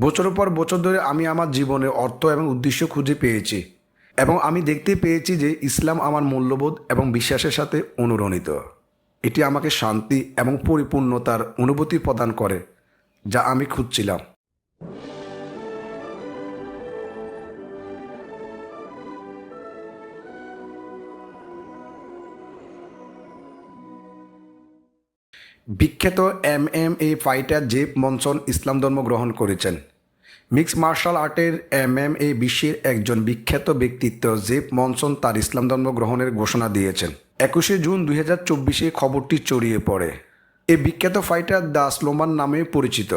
বছরের পর বছর ধরে আমি আমার জীবনে অর্থ এবং উদ্দেশ্য খুঁজে পেয়েছি এবং আমি দেখতে পেয়েছি যে ইসলাম আমার মূল্যবোধ এবং বিশ্বাসের সাথে অনুরণিত। এটি আমাকে শান্তি এবং পরিপূর্ণতার অনুভূতি প্রদান করে, যা আমি খুঁজছিলাম। বিখ্যাত M M A fighter Jeff Monson ইসলাম ধর্ম গ্রহণ করেছেন। মিক্স মার্শাল আর্টের এম এম এ বিশ্বের একজন বিখ্যাত ব্যক্তিত্ব জেফ মনসন তার ইসলাম ধর্ম গ্রহণের ঘোষণা দিয়েছেন। একুশে জুন দুই হাজার চব্বিশে খবরটি ছড়িয়ে পড়ে। এ বিখ্যাত ফাইটার দ্য স্লোমান নামে পরিচিত।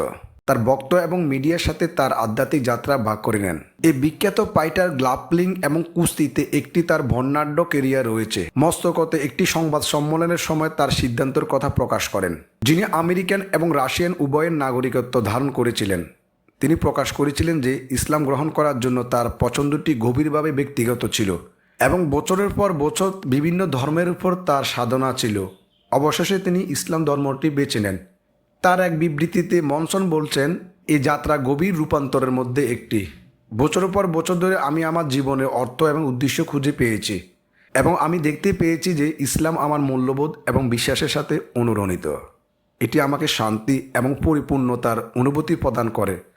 তার বক্ত এবং মিডিয়ার সাথে তার আধ্যাত্মিক যাত্রা ভাগ করে নেন। এই বিখ্যাত পাইটার গ্লাপলিং এবং কুস্তিতে একটি তার বর্ণাঢ্য কেরিয়ার রয়েছে। মস্তকতে একটি সংবাদ সম্মেলনের সময় তার সিদ্ধান্তের কথা প্রকাশ করেন, যিনি আমেরিকান এবং রাশিয়ান উভয়ের নাগরিকত্ব ধারণ করেছিলেন। তিনি প্রকাশ করেছিলেন যে ইসলাম গ্রহণ করার জন্য তার পছন্দটি গভীরভাবে ব্যক্তিগত ছিল এবং বছরের পর বছর বিভিন্ন ধর্মের উপর তার সাধনা ছিল। অবশেষে তিনি ইসলাম ধর্মটি বেছে নেন। তার এক বিবৃতিতে মনসন বলছেন এই যাত্রা গভীর রূপান্তরের মধ্যে একটি। বছরের পর বছর ধরে আমি আমার জীবনে অর্থ এবং উদ্দেশ্য খুঁজে পেয়েছি এবং আমি দেখতে পেয়েছি যে ইসলাম আমার মূল্যবোধ এবং বিশ্বাসের সাথে অনুরণিত। এটি আমাকে শান্তি এবং পরিপূর্ণতার অনুভূতি প্রদান করে।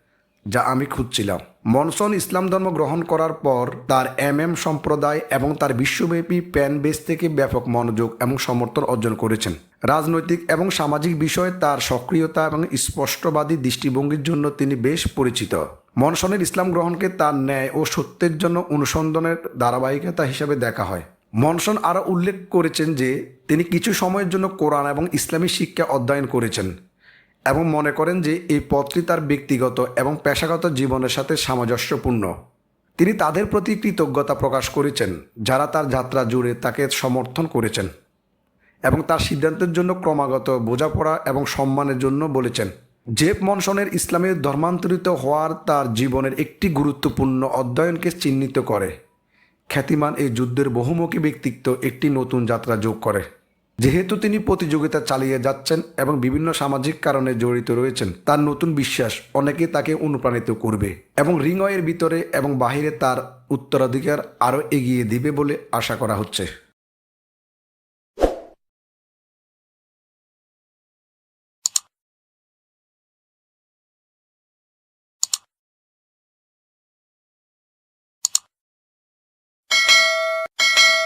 যা আমি খুঁজছিলাম। মনসন ইসলাম ধর্ম গ্রহণ করার পর তার এম এম সম্প্রদায় এবং তার বিশ্বব্যাপী প্যান বেস থেকে ব্যাপক মনোযোগ এবং সমর্থন অর্জন করেছেন। রাজনৈতিক এবং সামাজিক বিষয়ে তার সক্রিয়তা এবং স্পষ্টবাদী দৃষ্টিভঙ্গির জন্য তিনি বেশ পরিচিত। মনসনের ইসলাম গ্রহণকে তার ন্যায় ও সত্যের জন্য অনুসন্ধানের ধারাবাহিকতা হিসাবে দেখা হয়। মনসন আরও উল্লেখ করেছেন যে, তিনি কিছু সময়ের জন্য কোরআন এবং ইসলামী শিক্ষা অধ্যয়ন করেছেন। এবং মনে করেন যে এই পথটি তার ব্যক্তিগত এবং পেশাগত জীবনের সাথে সামঞ্জস্যপূর্ণ। তিনি তাদের প্রতি কৃতজ্ঞতা প্রকাশ করেছেন, যারা তার যাত্রা জুড়ে তাকে সমর্থন করেছেন এবং তার সিদ্ধান্তের জন্য ক্রমাগত বোঝাপড়া এবং সম্মানের জন্য বলেছেন। জেফ মনসনের ইসলামের ধর্মান্তরিত হওয়ার তার জীবনের একটি গুরুত্বপূর্ণ অধ্যয়নকে চিহ্নিত করে। খ্যাতিমান এই যুদ্ধের বহুমুখী ব্যক্তিত্ব একটি নতুন যাত্রা যোগ করে। যেহেতু তিনি প্রতিযোগিতা চালিয়ে যাচ্ছেন এবং বিভিন্ন সামাজিক কারণে জড়িত রয়েছেন, তার নতুন বিশ্বাস অনেকে তাকে অনুপ্রাণিত করবে এবং রিংয়ের ভিতরে এবং বাহিরে তার উত্তরাধিকার আরও এগিয়ে দিবে বলে আশা করা হচ্ছে।